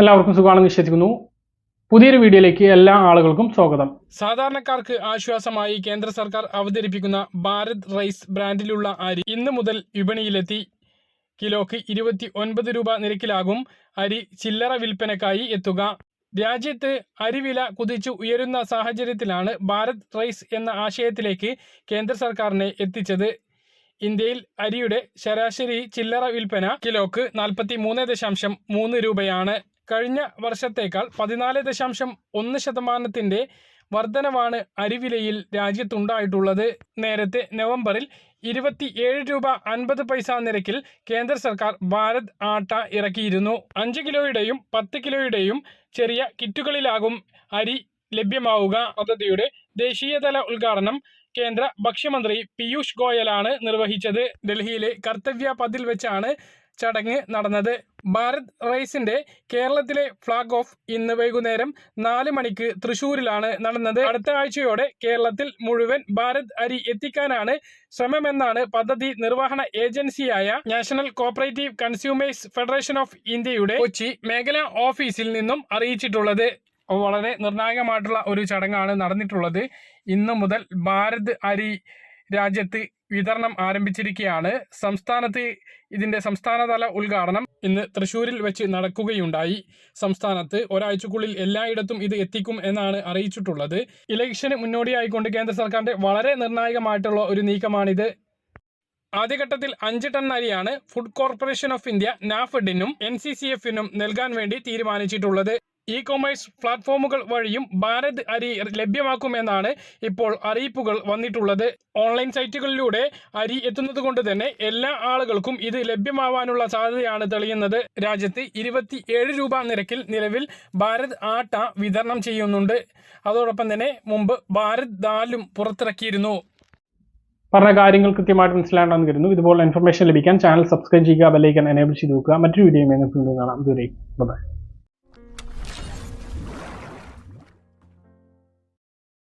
എല്ലാവർക്കും സുഖമാണെന്ന് വിശ്വസിക്കുന്നു. പുതിയൊരു വീഡിയോയിലേക്ക് എല്ലാ ആളുകൾക്കും സ്വാഗതം. സാധാരണക്കാർക്ക് ആശ്വാസമായി കേന്ദ്ര സർക്കാർ അവതരിപ്പിക്കുന്ന ഭാരത് റൈസ് ബ്രാൻഡിലുള്ള അരി ഇന്ന് മുതൽ വിപണിയിലെത്തി. കിലോക്ക് ഇരുപത്തി ഒൻപത് രൂപ നിരക്കിലാകും. അരി ചില്ലറ വിൽപ്പനക്കായി എത്തുക. രാജ്യത്ത് അരിവില കുതിച്ചു ഉയരുന്ന സാഹചര്യത്തിലാണ് ഭാരത് റൈസ് എന്ന ആശയത്തിലേക്ക് കേന്ദ്ര സർക്കാരിനെ എത്തിച്ചത്. ഇന്ത്യയിൽ അരിയുടെ ശരാശരി ചില്ലറ വിൽപ്പന കിലോക്ക് നാൽപ്പത്തി മൂന്ന് ദശാംശം മൂന്ന് രൂപയാണ്. കഴിഞ്ഞ വർഷത്തേക്കാൾ പതിനാല് ദശാംശം ഒന്ന് ശതമാനത്തിന്റെ വർധനവാണ് അരിവിലയിൽ രാജ്യത്തുണ്ടായിട്ടുള്ളത്. നേരത്തെ നവംബറിൽ ഇരുപത്തിയേഴ് രൂപ അൻപത് പൈസ നിരക്കിൽ കേന്ദ്ര സർക്കാർ ഭാരത് ആട്ട ഇറക്കിയിരുന്നു. അഞ്ച് കിലോയുടെയും പത്ത് കിലോയുടെയും ചെറിയ കിറ്റുകളിലാകും അരി ലഭ്യമാവുക. പദ്ധതിയുടെ ദേശീയതല ഉദ്ഘാടനം കേന്ദ്ര ഭക്ഷ്യമന്ത്രി പീയൂഷ് ഗോയലാണ് നിർവഹിച്ചത്. ഡൽഹിയിലെ കർത്തവ്യ പതിൽ വെച്ചാണ് ചടങ്ങ് നടന്നത്. ഭാരത് റൈസിന്റെ കേരളത്തിലെ ഫ്ളാഗ് ഓഫ് ഇന്ന് വൈകുന്നേരം നാല് മണിക്ക് തൃശൂരിലാണ് നടന്നത്. അടുത്ത ആഴ്ചയോടെ കേരളത്തിൽ മുഴുവൻ ഭാരത് അരി എത്തിക്കാനാണ് ശ്രമമെന്നാണ് പദ്ധതി നിർവഹണ ഏജൻസിയായ national cooperative consumers federation of ഇന്ത്യയുടെ കൊച്ചി മേഖലാ ഓഫീസിൽ നിന്നും അറിയിച്ചിട്ടുള്ളത്. വളരെ നിർണായകമായിട്ടുള്ള ഒരു ചടങ്ങാണ് നടന്നിട്ടുള്ളത്. ഇന്നു മുതൽ ഭാരത് അരി രാജ്യത്ത് വിതരണം ആരംഭിച്ചിരിക്കുകയാണ്. സംസ്ഥാനത്ത് ഇതിന്റെ സംസ്ഥാനതല ഉദ്ഘാടനം ഇന്ന് തൃശ്ശൂരിൽ വെച്ച് നടക്കുകയുണ്ടായി. സംസ്ഥാനത്ത് ഒരാഴ്ചക്കുള്ളിൽ എല്ലായിടത്തും ഇത് എത്തിക്കും എന്നാണ് അറിയിച്ചിട്ടുള്ളത്. ഇലക്ഷന് മുന്നോടിയായിക്കൊണ്ട് കേന്ദ്ര സർക്കാരിന്റെ വളരെ നിർണായകമായിട്ടുള്ള ഒരു നീക്കമാണിത്. ആദ്യഘട്ടത്തിൽ അഞ്ച് ടൺ അരിയാണ് ഫുഡ് കോർപ്പറേഷൻ ഓഫ് ഇന്ത്യ നാഫഡിനും എൻ സി സി എഫിനും നൽകാൻ വേണ്ടി തീരുമാനിച്ചിട്ടുള്ളത്. ഇ കൊമേഴ്സ് പ്ലാറ്റ്ഫോമുകൾ വഴിയും ഭാരത് അരി ലഭ്യമാക്കുമെന്നാണ് ഇപ്പോൾ അറിയിപ്പുകൾ വന്നിട്ടുള്ളത്. ഓൺലൈൻ സൈറ്റുകളിലൂടെ അരി എത്തുന്നത് കൊണ്ട് തന്നെ എല്ലാ ആളുകൾക്കും ഇത് ലഭ്യമാവാനുള്ള സാധ്യതയാണ് തെളിയുന്നത്. രാജ്യത്ത് ഇരുപത്തിയേഴ് രൂപ നിരക്കിൽ നിലവിൽ ഭാരത് ആട്ട വിതരണം ചെയ്യുന്നുണ്ട്. അതോടൊപ്പം തന്നെ മുമ്പ് ഭാരത് ദാലും പുറത്തിറക്കിയിരുന്നു. പറഞ്ഞ കാര്യങ്ങൾ കൃത്യമായിട്ട് മനസ്സിലാണ്ടെന്ന് കരുതുന്നു. ഇതുപോലെ ഇൻഫർമേഷൻ ലഭിക്കാൻ ചാനൽ സബ്സ്ക്രൈബ് ചെയ്യുക ബെല്ലൈക്കൻ എനേബിൾ ചെയ്ത് നോക്കുക മറ്റൊരു വീഡിയോ കാണാം. ദൂരേക്ക് ബൈ